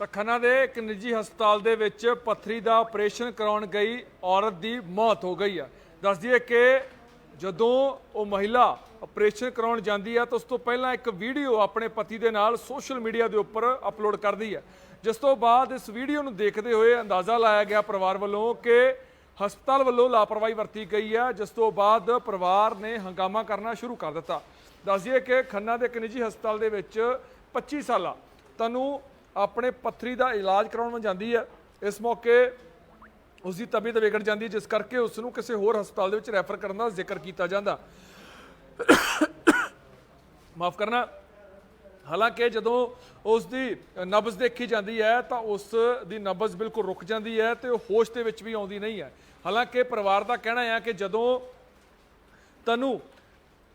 ਤਾਂ ਖੰਨਾ ਦੇ ਇੱਕ ਨਿੱਜੀ ਹਸਪਤਾਲ ਦੇ ਵਿੱਚ ਪੱਥਰੀ ਦਾ ਆਪਰੇਸ਼ਨ ਕਰਾਉਣ ਗਈ ਔਰਤ ਦੀ ਮੌਤ ਹੋ ਗਈ ਹੈ ਦੱਸ ਦਈਏ ਕਿ ਜਦੋਂ ਉਹ ਮਹਿਲਾ ਆਪਰੇਸ਼ਨ ਕਰਾਉਣ ਜਾਂਦੀ ਹੈ ਤਾਂ ਉਸ ਤੋਂ ਪਹਿਲਾਂ ਇੱਕ ਵੀਡੀਓ ਆਪਣੇ ਪਤੀ ਦੇ ਨਾਲ ਸੋਸ਼ਲ ਮੀਡੀਆ ਦੇ ਉੱਪਰ ਅਪਲੋਡ ਕਰਦੀ ਹੈ ਜਿਸ ਤੋਂ ਬਾਅਦ ਇਸ ਵੀਡੀਓ ਨੂੰ ਦੇਖਦੇ ਹੋਏ ਅੰਦਾਜ਼ਾ ਲਾਇਆ ਗਿਆ ਪਰਿਵਾਰ ਵੱਲੋਂ ਕਿ ਹਸਪਤਾਲ ਵੱਲੋਂ ਲਾਪਰਵਾਹੀ ਵਰਤੀ ਗਈ ਹੈ ਜਿਸ ਤੋਂ ਬਾਅਦ ਪਰਿਵਾਰ ਨੇ ਹੰਗਾਮਾ ਕਰਨਾ ਸ਼ੁਰੂ ਕਰ ਦਿੱਤਾ। ਦੱਸ ਦਈਏ ਕਿ ਖੰਨਾ ਦੇ ਇੱਕ ਨਿੱਜੀ ਹਸਪਤਾਲ ਦੇ ਵਿੱਚ 25 ਸਾਲਾ ਤਨੂੰ ਆਪਣੇ ਪੱਥਰੀ ਦਾ ਇਲਾਜ ਕਰਾਉਣ ਜਾਂਦੀ ਹੈ। ਇਸ ਮੌਕੇ ਉਸ ਦੀ ਤਬੀਅਤ ਵਿਗੜ ਜਾਂਦੀ ਹੈ, ਜਿਸ ਕਰਕੇ ਉਸ ਨੂੰ ਕਿਸੇ ਹੋਰ ਹਸਪਤਾਲ ਦੇ ਵਿੱਚ ਰੈਫਰ ਕਰਨ ਦਾ ਜ਼ਿਕਰ ਕੀਤਾ ਜਾਂਦਾ। ਮਾਫ ਕਰਨਾ। ਹਾਲਾਂਕਿ ਜਦੋਂ ਉਸ ਦੀ ਨਬਜ਼ ਦੇਖੀ ਜਾਂਦੀ ਹੈ ਤਾਂ ਉਸ ਦੀ ਨਬਜ਼ ਬਿਲਕੁਲ ਰੁਕ ਜਾਂਦੀ ਹੈ ਤੇ ਉਹ ਹੋਸ਼ ਦੇ ਵਿੱਚ ਵੀ ਆਉਂਦੀ ਨਹੀਂ ਹੈ। ਹਾਲਾਂਕਿ ਪਰਿਵਾਰ ਦਾ ਕਹਿਣਾ ਹੈ ਕਿ ਜਦੋਂ ਤਨੂੰ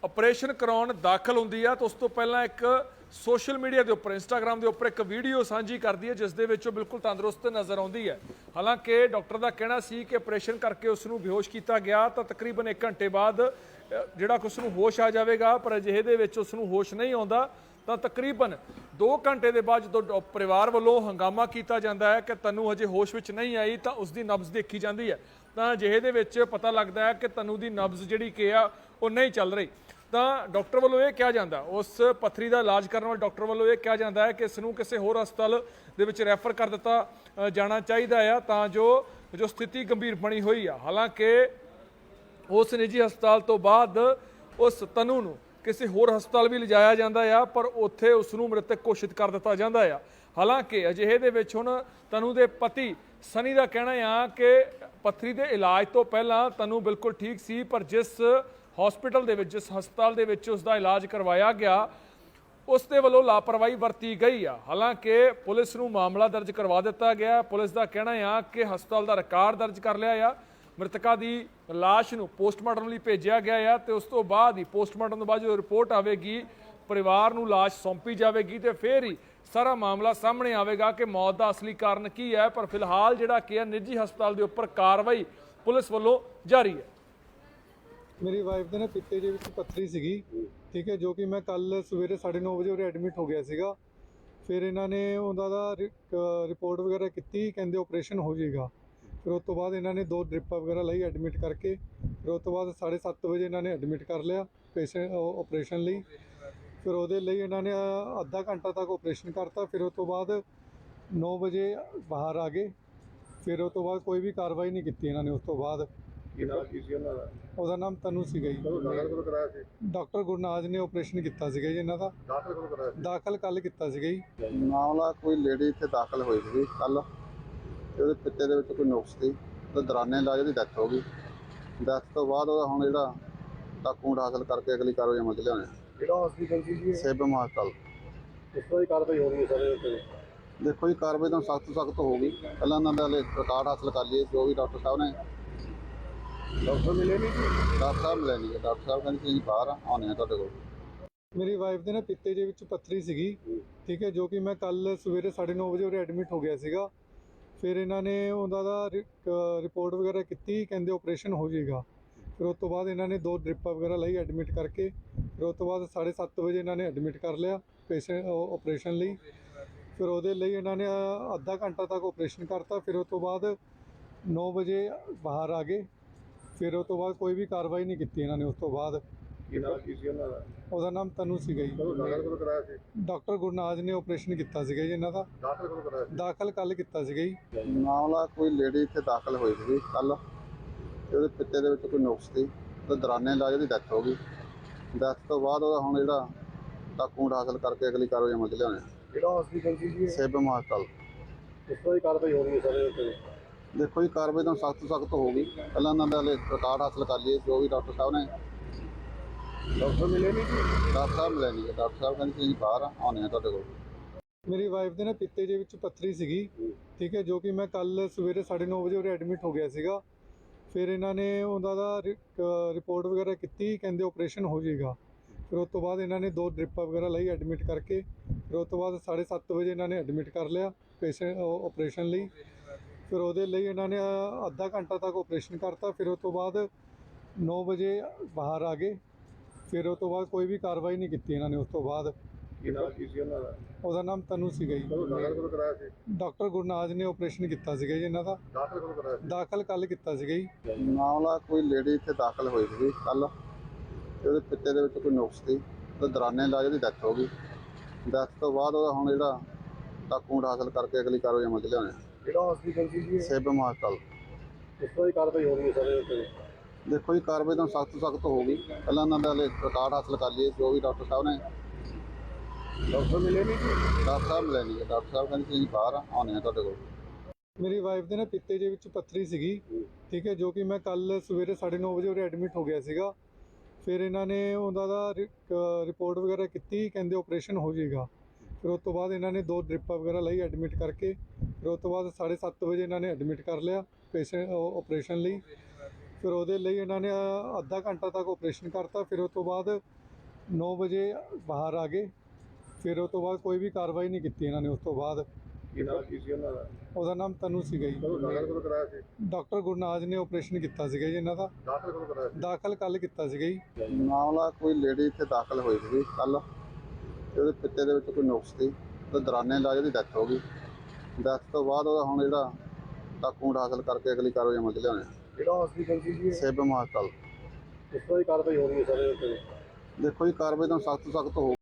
ਆਪਰੇਸ਼ਨ ਕਰਾਉਣ ਦਾਖਲ ਹੁੰਦੀ ਆ ਤਾਂ ਉਸ ਤੋਂ ਪਹਿਲਾਂ ਇੱਕ ਸੋਸ਼ਲ ਮੀਡੀਆ ਦੇ ਉੱਪਰ ਇੰਸਟਾਗ੍ਰam ਦੇ ਉੱਪਰ ਇੱਕ ਵੀਡੀਓ ਸਾਂਝੀ ਕਰਦੀ ਹੈ, ਜਿਸ ਦੇ ਵਿੱਚ ਉਹ ਬਿਲਕੁਲ ਤੰਦਰੁਸਤ ਨਜ਼ਰ ਆਉਂਦੀ ਹੈ। ਹਾਲਾਂਕਿ ਡਾਕਟਰ ਦਾ ਕਹਿਣਾ ਸੀ ਕਿ ਆਪਰੇਸ਼ਨ ਕਰਕੇ ਉਸ ਨੂੰ ਬੇਹੋਸ਼ ਕੀਤਾ ਗਿਆ, ਤਾਂ ਤਕਰੀਬਨ 1 ਘੰਟੇ ਬਾਅਦ ਜਿਹੜਾ ਕਿ ਉਸ ਨੂੰ ਹੋਸ਼ ਆ ਜਾਵੇਗਾ, ਪਰ ਅਜਿਹੇ ਦੇ ਵਿੱਚ ਉਸ ਨੂੰ ਹੋਸ਼ ਨਹੀਂ ਆਉਂਦਾ, ਤਾਂ ਤਕਰੀਬਨ 2 ਘੰਟੇ ਦੇ ਬਾਅਦ ਜਦੋਂ ਡਾ- ਪਰਿਵਾਰ ਵੱਲੋਂ ਹੰਗਾਮਾ ਕੀਤਾ ਜਾਂਦਾ ਹੈ ਕਿ ਤਨੂੰ ਹਜੇ ਹੋਸ਼ ਵਿੱਚ ਨਹੀਂ ਆਈ, ਤਾਂ ਉਸ ਦੀ ਨਬਜ਼ ਦੇਖੀ ਜਾਂਦੀ ਹੈ। ਤਾਂ ਅਜਿਹੇ ਦੇ ਵਿੱਚ ਪਤਾ ਲੱਗਦਾ ਹੈ ਕਿ ਤਨੂੰ ਦੀ ਨਬਜ਼ ਜਿਹੜੀ ਕਿ ਆ, ਉਹ ਨਹੀਂ ਚੱਲ ਰਹੀ। ਤਾਂ ਡਾਕਟਰ ਵੱਲੋਂ ਇਹ ਕਿਹਾ ਜਾਂਦਾ, ਉਸ ਪੱਥਰੀ ਦਾ ਇਲਾਜ ਕਰਨ ਵਾਲੇ ਡਾਕਟਰ ਵੱਲੋਂ ਇਹ ਕਿਹਾ ਜਾਂਦਾ ਹੈ ਕਿ ਇਸ ਨੂੰ ਕਿਸੇ ਹੋਰ ਹਸਪਤਾਲ ਦੇ ਵਿੱਚ ਰੈਫਰ ਕਰ ਦਿੱਤਾ ਜਾਣਾ ਚਾਹੀਦਾ ਆ ਤਾਂ ਜੋ ਜੋ ਸਥਿਤੀ ਗੰਭੀਰ ਬਣੀ ਹੋਈ ਆ। ਹਾਲਾਂਕਿ ਉਸ ਨਿੱਜੀ ਹਸਪਤਾਲ ਤੋਂ ਬਾਅਦ ਉਸ ਤਨੂ ਨੂੰ ਕਿਸੇ ਹੋਰ ਹਸਪਤਾਲ ਵੀ ਲਿਜਾਇਆ ਜਾਂਦਾ ਆ, ਪਰ ਉੱਥੇ ਉਸ ਨੂੰ ਮ੍ਰਿਤਕ ਘੋਸ਼ਿਤ ਕਰ ਦਿੱਤਾ ਜਾਂਦਾ ਆ। ਹਾਲਾਂਕਿ ਅਜਿਹੇ ਦੇ ਵਿੱਚ ਹੁਣ ਤਨੂ ਦੇ ਪਤੀ ਸਨੀ ਦਾ ਕਹਿਣਾ ਆ ਕਿ ਪੱਥਰੀ ਦੇ ਇਲਾਜ ਤੋਂ ਪਹਿਲਾਂ ਤਨੂ ਬਿਲਕੁਲ ਠੀਕ ਸੀ, ਪਰ ਜਿਸ ਹਸਪੀਟਲ ਦੇ ਵਿੱਚ, ਜਿਸ ਹਸਪਤਾਲ ਦੇ ਵਿੱਚ ਉਸ ਦਾ ਇਲਾਜ ਕਰਵਾਇਆ ਗਿਆ, ਉਸ ਦੇ ਵੱਲੋਂ ਲਾਪਰਵਾਹੀ ਵਰਤੀ ਗਈ ਆ। ਹਾਲਾਂਕਿ ਪੁਲਿਸ ਨੂੰ ਮਾਮਲਾ ਦਰਜ ਕਰਵਾ ਦਿੱਤਾ ਗਿਆ। ਪੁਲਿਸ ਦਾ ਕਹਿਣਾ ਆ ਕਿ ਹਸਪਤਾਲ ਦਾ ਰਿਕਾਰਡ ਦਰਜ ਕਰ ਲਿਆ ਆ। ਮ੍ਰਿਤਕਾ ਦੀ ਲਾਸ਼ ਨੂੰ ਪੋਸਟਮਾਰਟਮ ਲਈ ਭੇਜਿਆ ਗਿਆ ਆ ਤੇ ਉਸ ਤੋਂ ਬਾਅਦ ਹੀ ਪੋਸਟਮਾਰਟਮ ਤੋਂ ਬਾਅਦ ਜਦੋਂ ਰਿਪੋਰਟ ਆਵੇਗੀ, ਪਰਿਵਾਰ ਨੂੰ ਲਾਸ਼ ਸੌਂਪੀ ਜਾਵੇਗੀ ਤੇ ਫਿਰ ਹੀ ਸਾਰਾ ਮਾਮਲਾ ਸਾਹਮਣੇ ਆਵੇਗਾ ਕਿ ਮੌਤ ਦਾ ਅਸਲੀ ਕਾਰਨ ਕੀ ਹੈ। ਪਰ ਫਿਲਹਾਲ ਜਿਹੜਾ ਕਿ ਹੈ, ਨਿੱਜੀ ਹਸਪਤਾਲ ਦੇ ਉੱਪਰ ਕਾਰਵਾਈ ਪੁਲਿਸ ਵੱਲੋਂ ਜਾਰੀ ਹੈ। ਮੇਰੀ ਵਾਈਫ ਦੇ ਨਾ ਪਿੱਤੇ ਦੇ ਵਿੱਚ ਪੱਥਰੀ ਸੀਗੀ, ਠੀਕ ਹੈ, ਜੋ ਕਿ ਮੈਂ ਕੱਲ ਸਵੇਰੇ 9:30 ਵਜੇ ਉਰੇ ਐਡਮਿਟ ਹੋ ਗਿਆ ਸੀਗਾ। ਫਿਰ ਇਹਨਾਂ ਨੇ ਉਹਨਾਂ ਦਾ ਰਿਪੋਰਟ ਵਗੈਰਾ ਕੀਤੀ, ਕਹਿੰਦੇ ਆਪਰੇਸ਼ਨ ਹੋ ਜਾਏਗਾ। ਫਿਰ ਉਸ ਤੋਂ ਬਾਅਦ ਇਹਨਾਂ ਨੇ ਦੋ ਡ੍ਰਿਪਾਂ ਵਗੈਰਾ ਲਈ ਐਡਮਿਟ ਕਰਕੇ। ਫਿਰ ਉਸ ਤੋਂ ਬਾਅਦ 7:30 ਵਜੇ ਇਹਨਾਂ ਨੇ ਐਡਮਿਟ ਕਰ ਲਿਆ ਪੇਸ਼ੈਂਟ ਆਪਰੇਸ਼ਨ ਲਈ। ਫਿਰ ਉਹਦੇ ਲਈ ਇਹਨਾਂ ਨੇ ਅੱਧਾ ਘੰਟਾ ਤੱਕ ਆਪਰੇਸ਼ਨ ਕਰਤਾ। ਫਿਰ ਉਸ ਤੋਂ ਬਾਅਦ 9 ਵਜੇ ਬਾਹਰ ਆ ਗਏ। ਫਿਰ ਉਸ ਤੋਂ ਬਾਅਦ ਕੋਈ ਵੀ ਕਾਰਵਾਈ ਨਹੀਂ ਕੀਤੀ ਇਹਨਾਂ ਨੇ ਉਸ ਤੋਂ ਬਾਅਦ। ਕੀ ਨਾਮ ਕੀ ਸੀ ਉਹਨਾਂ ਦਾ? ਉਹਦਾ ਨਾਮ ਤਨੂ ਸੀਗਾ ਜੀ। ਕਦੋਂ ਦਾਖਲ ਕਦੋਂ ਕਰਾਇਆ ਸੀ? ਡਾਕਟਰ ਗੁਰਨਾਜ ਨੇ ਆਪਰੇਸ਼ਨ ਕੀਤਾ ਸੀਗਾ ਜੀ ਇਹਨਾਂ ਦਾ। ਦਾਖਲ ਕਦੋਂ ਕਰਾਇਆ ਦਾਖਲ ਕੱਲ ਕੀਤਾ ਸੀਗਾ ਜੀ। ਮਾਮਲਾ ਕੋਈ ਲੇਡੀ ਇੱਥੇ ਦਾਖਲ ਹੋਈ ਸੀ ਕੱਲ। ਤੇ ਉਹਦੇ ਪਿੱਤੇ ਦੇ ਵਿੱਚ ਕੋਈ ਨੁਕਸ ਸੀ। ਤੇ ਦੌਰਾਨੇ ਇਲਾਜ ਦੀ ਡੈਥ ਹੋ ਗਈ। ਡੈਥ ਤੋਂ ਬਾਅਦ ਉਹਦਾ ਹੁਣ ਜਿਹੜਾ ਡਾਕੂਮੈਂਟ ਹਾਸਲ ਕਰਕੇ ਅਗਲੀ ਕਾਰਵਾਈ ਅਮਲ ਚ ਲਿਆਉਣੇ ਕਿਹੜਾ ਹਸਪੀਟਲ ਸੀ ਜੀ ਸੇਬ ਹਸਪਤਾਲ ਇਸ ਤਰ੍ਹਾਂ ਦੀ ਕਾਰਵਾਈ ਹੋ ਰਹੀ ਹੈ ਸਾਰੇ ਉੱਤੇ? ਦੇਖੋ ਜੀ ਕਾਰਵਾਈ ਤਾਂ ਸਖਤ ਸਖਤ ਹੋਊਗੀ ਪਹਿਲਾਂ ਇਹਨਾਂ ਦਾ ਰਿਕਾਰਡ ਹਾਸਲ ਕਰ ਲਈਏ ਜੋ ਵੀ ਡਾਕਟਰ ਸਾਹਿਬ ਨੇ ਡਾਕਟਰ ਮਿਲੇ ਨਹੀਂ ਡਾਕਟਰ ਸਾਹਿਬ ਮਿਲੇ ਨਹੀਂ ਡਾਕਟਰ ਸਾਹਿਬ ਕਹਿੰਦੇ ਤੁਸੀਂ ਬਾਹਰ ਆ, ਆਉਂਦੇ ਆ ਤੁਹਾਡੇ ਕੋਲ। ਮੇਰੀ ਵਾਈਫ ਦੇ ਨਾ ਪਿੱਤੇ ਦੇ ਵਿੱਚ ਪੱਥਰੀ ਸੀਗੀ ਠੀਕ ਹੈ ਜੋ ਕਿ ਮੈਂ ਕੱਲ ਸਵੇਰੇ 9:30 ਵਜੇ ਉਰੇ ਐਡਮਿਟ ਹੋ ਗਿਆ ਸੀਗਾ। ਫਿਰ ਇਹਨਾਂ ਨੇ ਉਹਦਾ ਦਾ ਰਿਪੋਰਟ ਵਗੈਰਾ ਕੀਤੀ ਕਹਿੰਦੇ ਆਪਰੇਸ਼ਨ ਹੋ ਜਾਏਗਾ। ਫਿਰ ਉਸ ਤੋਂ ਬਾਅਦ ਇਹਨਾਂ ਨੇ ਦੋ ਡ੍ਰਿਪਾਂ ਵਗੈਰਾ ਲਈ ਐਡਮਿਟ ਕਰਕੇ। ਫਿਰ ਉਸ ਤੋਂ ਬਾਅਦ 7:30 ਵਜੇ ਇਹਨਾਂ ਨੇ ਐਡਮਿਟ ਕਰ ਲਿਆ ਪੇਸ਼ੈਂਟ ਆਪਰੇਸ਼ਨ ਲਈ। ਫਿਰ ਉਹਦੇ ਲਈ ਇਹਨਾਂ ਨੇ ਅੱਧਾ ਘੰਟਾ ਤੱਕ ਆਪਰੇਸ਼ਨ ਕਰਤਾ। ਫਿਰ ਉਸ ਤੋਂ ਬਾਅਦ 9 ਵਜੇ ਬਾਹਰ ਆ ਗਏ। ਫਿਰ ਉਸ ਤੋਂ ਬਾਅਦ ਕੋਈ ਵੀ ਕਾਰਵਾਈ ਨਹੀਂ ਕੀਤੀ ਇਹਨਾਂ ਨੇ ਉਸ ਤੋਂ ਬਾਅਦ ਕੀ ਨਾਮ ਕੀ ਸੀ ਉਹਨਾਂ ਦਾ? ਉਹਦਾ ਨਾਮ ਤਨੂ ਸੀਗਾ ਜੀ। ਕਦੋਂ ਦਾਖਲ ਕਦੋਂ ਕਰਾਇਆ ਸੀ? ਡਾਕਟਰ ਗੁਰਨਾਜ ਨੇ ਆਪਰੇਸ਼ਨ ਕੀਤਾ ਸੀਗਾ ਜੀ ਇਹਨਾਂ ਦਾ। ਦਾਖਲ ਕਦੋਂ ਕਰਾਇਆ ਸੀ? ਦਾਖਲ ਕੱਲ ਕੀਤਾ ਸੀਗਾ ਜੀ। ਮਾਮਲਾ ਕੋਈ ਲੇਡੀ ਇੱਥੇ ਦਾਖਲ ਹੋਈ ਸੀ ਕੱਲ ਤੇ ਉਹਦੇ ਪਿੱਤੇ ਦੇ ਵਿੱਚ ਕੋਈ ਨੁਕਸ ਸੀ। ਤੇ ਦੌਰਾਨੇ ਇਲਾਜ ਦੀ ਡੈਥ ਹੋ ਗਈ। ਡੈਥ ਤੋਂ ਬਾਅਦ ਉਹਦਾ ਹੁਣ ਜਿਹੜਾ ਡਾਕੂਮੈਂਟ ਹਾਸਲ ਕਰਕੇ ਅਗਲੀ ਕਾਰਵਾਈ ਅਮਲ ਚ ਲਿਆਉਣੇ ਕਿਹੜਾ ਹਸਪੀਟਲ ਸੀ ਜੀ ਸੇਬ ਹਸਪਤਾਲ ਇਸ ਤਰ੍ਹਾਂ ਦੀ ਕਾਰਵਾਈ ਹੋ ਰਹੀ ਹੈ ਸਾਰੇ ਉੱਤੇ ਦੇਖੋ ਜੀ ਕਾਰਵਾਈ ਤਾਂ ਸਖਤ ਸਖਤ ਹੋਊਗੀ ਪਹਿਲਾਂ ਇਹਨਾਂ ਦਾ ਹਲੇ ਰਿਕਾਰਡ ਹਾਸਲ ਕਰ ਲਈਏ ਜੋ ਵੀ ਡਾਕਟਰ ਸਾਹਿਬ ਨੇ ਡਾਕਟਰ ਮਿਲੇ ਨਹੀਂ ਜੀ? ਡਾਕਟਰ ਸਾਹਿਬ ਮਿਲੇ ਨਹੀਂ ਡਾਕਟਰ ਸਾਹਿਬ ਕਹਿੰਦੇ ਤੁਸੀਂ ਬਾਹਰ ਆ, ਆਉਂਦੇ ਆ ਤੁਹਾਡੇ ਕੋਲ। ਮੇਰੀ ਵਾਈਫ ਦੇ ਨਾ ਪਿੱਤੇ ਦੇ ਵਿੱਚ ਪੱਥਰੀ ਸੀਗੀ ਠੀਕ ਹੈ ਜੋ ਕਿ ਮੈਂ ਕੱਲ ਸਵੇਰੇ 9:30 ਵਜੇ ਉਰੇ ਐਡਮਿਟ ਹੋ ਗਿਆ ਸੀਗਾ। ਫਿਰ ਇਹਨਾਂ ਨੇ ਉਹਦਾ ਦਾ ਰਿਪੋਰਟ ਵਗੈਰਾ ਕੀਤੀ ਕਹਿੰਦੇ ਆਪਰੇਸ਼ਨ ਹੋ ਜਾਏਗਾ। ਫਿਰ ਉਸ ਤੋਂ ਬਾਅਦ ਇਹਨਾਂ ਨੇ ਦੋ ਡ੍ਰਿਪਾਂ ਵਗੈਰਾ ਲਈ ਐਡਮਿਟ ਕਰਕੇ ਫਿਰ ਉਸ ਤੋਂ ਬਾਅਦ 7:30 ਵਜੇ ਇਹਨਾਂ ਨੇ ਐਡਮਿਟ ਕਰ ਲਿਆ ਪੇਸ਼ੈਂਟ ਆਪਰੇਸ਼ਨ ਲਈ। ਫਿਰ ਉਹਦੇ ਲਈ ਇਹਨਾਂ ਨੇ ਅੱਧਾ ਘੰਟਾ ਤੱਕ ਆਪਰੇਸ਼ਨ ਕਰਤਾ ਫਿਰ ਉਸ ਤੋਂ ਬਾਅਦ 9 ਵਜੇ ਬਾਹਰ ਆ ਗਏ। ਫਿਰ ਉਸ ਤੋਂ ਬਾਅਦ ਕੋਈ ਵੀ ਕਾਰਵਾਈ ਨਹੀਂ ਕੀਤੀ ਇਹਨਾਂ ਨੇ ਉਸ ਤੋਂ ਬਾਅਦ। ਕੀ ਨਾਮ ਕੀ ਸੀ ਉਹਨਾਂ ਦਾ? ਉਹਦਾ ਨਾਮ ਤਨੂ ਸੀਗਾ ਜੀ। ਕਦੋਂ ਦਾਖਲ ਕਦੋਂ ਕਰਾਇਆ ਸੀ? ਡਾਕਟਰ ਗੁਰਨਾਜ ਨੇ ਆਪਰੇਸ਼ਨ ਕੀਤਾ ਸੀਗਾ ਜੀ ਇਹਨਾਂ ਦਾ। ਦਾਖਲ ਕਦੋਂ ਕਰਾਇਆ ਸੀ? ਦਾਖਲ ਕੱਲ ਕੀਤਾ ਸੀਗਾ ਜੀ। ਮਾਮਲਾ ਕੋਈ ਲੇਡੀ ਇੱਥੇ ਦਾਖਲ ਹੋਈ ਸੀ ਕੱਲ ਉਹਦੇ ਪਿੱਤੇ ਦੇ ਵਿੱਚ ਕੋਈ ਨੁਕਸ ਸੀ। ਤੇ ਦੌਰਾਨੇ ਇਲਾਜ ਦੀ ਡੈਥ ਹੋ ਗਈ। ਡੈਥ ਤੋਂ ਬਾਅਦ ਉਹਦਾ ਹੁਣ ਜਿਹੜਾ ਡਾਕੂਮੈਂਟ ਹਾਸਲ ਕਰਕੇ ਅਗਲੀ ਕਾਰਵਾਈ ਅਮਲ 'ਚ ਲਿਆਉਣੇ ਕਿਹੜਾ ਹਸਪੀਟਲ ਸੀ ਜੀ? ਸੇਬਮ ਹਸਪਤਾਲ ਕਿਸ ਤਰ੍ਹਾਂ ਦੀ ਕਾਰਵਾਈ ਹੋ ਰਹੀ ਹੈ ਸਾਰੇ ਉੱਤੇ ਦੇਖੋ ਜੀ ਕਾਰਵਾਈ ਤਾਂ ਸਖਤ ਸਖਤ ਹੋਊਗੀ। ਪਹਿਲਾਂ ਇਹਨਾਂ ਦਾ ਹਲੇ ਰਿਕਾਰਡ ਹਾਸਲ ਕਰ ਲਈਏ ਜੋ ਵੀ ਡਾਕਟਰ ਸਾਹਿਬ ਨੇ। ਡਾਕਟਰ ਮਿਲੇ ਨਹੀਂ ਜੀ? ਡਾਕਟਰ ਸਾਹਿਬ ਲੈ ਲਈਏ ਡਾਕਟਰ ਸਾਹਿਬ ਕਹਿੰਦੇ ਤੁਸੀਂ ਬਾਹਰ ਆ, ਆਉਂਦੇ ਆ ਤੁਹਾਡੇ ਕੋਲ। ਮੇਰੀ ਵਾਈਫ ਦੇ ਨਾ ਪਿੱਤੇ ਦੇ ਵਿੱਚ ਪੱਥਰੀ ਸੀਗੀ। ਠੀਕ ਹੈ ਜੋ ਕਿ ਮੈਂ ਕੱਲ ਸਵੇਰੇ 9:30 ਵਜੇ ਉਰੇ ਐਡਮਿਟ ਹੋ ਗਿਆ ਸੀਗਾ। ਫਿਰ ਇਹਨਾਂ ਨੇ ਉਹਦਾ ਦਾ ਰਿਪੋਰਟ ਵਗੈਰਾ ਕੀਤੀ ਕਹਿੰਦੇ ਆਪਰੇਸ਼ਨ ਹੋ ਜਾਏਗਾ। ਫਿਰ ਉਸ ਤੋਂ ਬਾਅਦ ਇਹਨਾਂ ਨੇ ਦੋ ਡ੍ਰਿਪਾਂ ਵਗੈਰਾ ਲਈ ਐਡਮਿਟ ਕਰਕੇ ਫਿਰ ਉਸ ਤੋਂ ਬਾਅਦ 7:30 ਵਜੇ ਇਹਨਾਂ ਨੇ ਐਡਮਿਟ ਕਰ ਲਿਆ ਪੇਸ਼ੈਂਟ ਆਪਰੇਸ਼ਨ ਲਈ। ਫਿਰ ਉਹਦੇ ਲਈ ਇਹਨਾਂ ਨੇ ਅੱਧਾ ਘੰਟਾ ਤੱਕ ਆਪਰੇਸ਼ਨ ਕਰਤਾ। ਫਿਰ ਉਸ ਤੋਂ ਬਾਅਦ 9 ਵਜੇ ਬਾਹਰ ਆ ਗਏ। ਫਿਰ ਉਸ ਤੋਂ ਬਾਅਦ ਕੋਈ ਵੀ ਕਾਰਵਾਈ ਨਹੀਂ ਕੀਤੀ ਇਹਨਾਂ ਨੇ ਉਸ ਤੋਂ ਬਾਅਦ। ਉਹਦਾ ਨਾਮ ਤਨੂ ਸੀਗਾ ਜੀ। ਡਾਕਟਰ ਗੁਰਨਾਜ ਨੇ ਆਪਰੇਸ਼ਨ ਕੀਤਾ ਸੀਗਾ ਜੀ ਇਹਨਾਂ ਦਾ। ਦਾਖਲ ਕਦੋਂ ਕਰਾਇਆ ਸੀ? ਦਾਖਲ ਕੱਲ ਕੀਤਾ ਸੀਗਾ ਜੀ। ਮਾਮਲਾ ਕੋਈ ਲੇਡੀ ਇੱਥੇ ਦਾਖਲ ਹੋਈ ਸੀ ਕੱਲ ਤੇ ਉਹਦੇ ਪਿੱਤੇ ਦੇ ਵਿੱਚ ਕੋਈ ਨੁਕਸ ਸੀ ਤੇ ਦੌਰਾਨੇ ਇਲਾਜ ਦੀ ਡੈਥ ਹੋ ਗਈ। ਡੈਥ ਤੋਂ ਬਾਅਦ ਉਹਦਾ ਹੁਣ ਜਿਹੜਾ ਡਾਕੂਮੈਂਟ ਹਾਸਲ ਕਰਕੇ ਅਗਲੀ ਕਾਰਵਾਈ ਅਮਲ 'ਚ ਲਿਆਉਣੇ ਕਿਹੜਾ ਹਸਪੀਟਲ ਸੀ ਜੀ? ਸੇਬਮ ਹਸਪਤਾਲ ਕਿਸ ਤਰ੍ਹਾਂ ਦੀ ਕਾਰਵਾਈ ਹੋ ਰਹੀ ਹੈ ਸਾਰੇ ਉੱਤੇ? ਦੇਖੋ ਜੀ ਕਾਰਵਾਈ ਤਾਂ ਸਖਤ ਸਖਤ ਹੋ